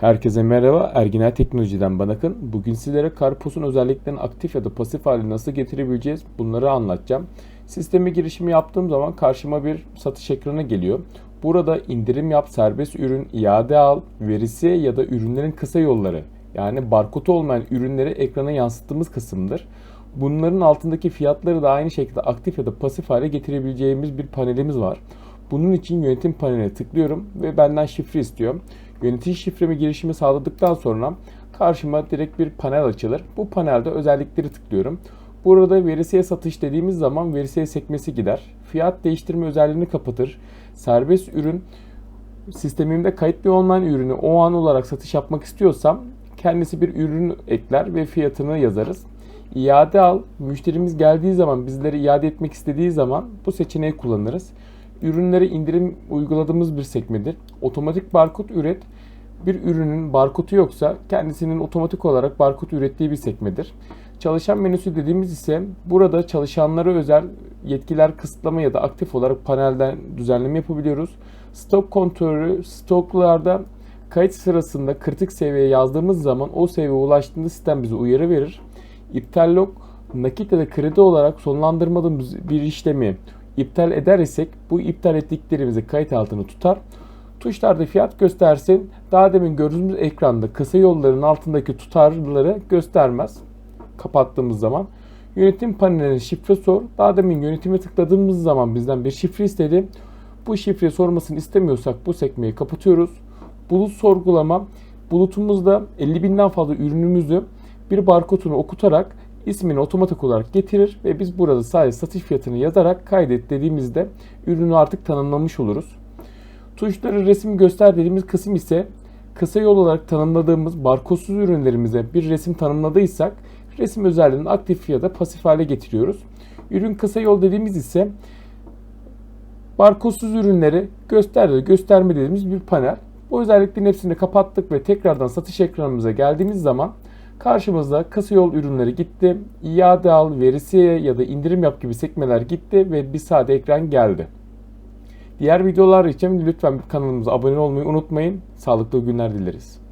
Herkese merhaba, Erginel Teknoloji'den ben Akın. Bugün sizlere Karpuz'un özelliklerini aktif ya da pasif hale nasıl getirebileceğiz bunları anlatacağım. Sisteme girişimi yaptığım zaman karşıma bir satış ekranı geliyor. Burada indirim yap, serbest ürün, iade al, verisi ya da ürünlerin kısa yolları yani barkodu olmayan ürünleri ekrana yansıttığımız kısımdır. Bunların altındaki fiyatları da aynı şekilde aktif ya da pasif hale getirebileceğimiz bir panelimiz var. Bunun için yönetim paneline tıklıyorum ve benden şifre istiyor. Yönetici şifremi girişimi sağladıktan sonra karşıma direkt bir panel açılır. Bu panelde özellikleri tıklıyorum. Burada verisiye satış dediğimiz zaman verisiye sekmesi gider. Fiyat değiştirme özelliğini kapatır. Serbest ürün sistemimde kayıtlı olmayan ürünü o an olarak satış yapmak istiyorsam kendisi bir ürün ekler ve fiyatını yazarız. İade al, müşterimiz geldiği zaman bizlere iade etmek istediği zaman bu seçeneği kullanırız. Ürünlere indirim uyguladığımız bir sekmedir. Otomatik barkod üret, bir ürünün barkodu yoksa kendisinin otomatik olarak barkod ürettiği bir sekmedir. Çalışan menüsü dediğimiz ise burada çalışanlara özel yetkiler kısıtlama ya da aktif olarak panelden düzenleme yapabiliyoruz. Stok kontrolü stoklarda kayıt sırasında kritik seviyeye yazdığımız zaman o seviyeye ulaştığında sistem bize uyarı verir. İptal log nakit ya da kredi olarak sonlandırmadığımız bir işlemi iptal eder isek bu iptal ettiklerimizi kayıt altına tutar. Tuşlarda fiyat göstersin. Daha demin gördüğümüz ekranda kısa yolların altındaki tutarları göstermez. Kapattığımız zaman. Yönetim paneline şifre sor. Daha demin yönetime tıkladığımız zaman bizden bir şifre istedi. Bu şifreyi sormasını istemiyorsak bu sekmeyi kapatıyoruz. Bulut sorgulama. Bulutumuzda 50 binden fazla ürünümüzü bir barkodunu okutarak ismini otomatik olarak getirir ve biz burada sadece satış fiyatını yazarak kaydet dediğimizde ürünü artık tanımlamış oluruz. Tuşları resim göster dediğimiz kısım ise kısa yol olarak tanımladığımız barkodsuz ürünlerimize bir resim tanımladıysak resim özelliğini aktif ya da pasif hale getiriyoruz. Ürün kısa yol dediğimiz ise barkodsuz ürünleri göster ve gösterme dediğimiz bir panel. Bu özelliklerin hepsini kapattık ve tekrardan satış ekranımıza geldiğimiz zaman karşımızda kısa yol ürünleri gitti, iade al, verisiye ya da indirim yap gibi sekmeler gitti ve bir sade ekran geldi. Diğer videolar için lütfen kanalımıza abone olmayı unutmayın. Sağlıklı günler dileriz.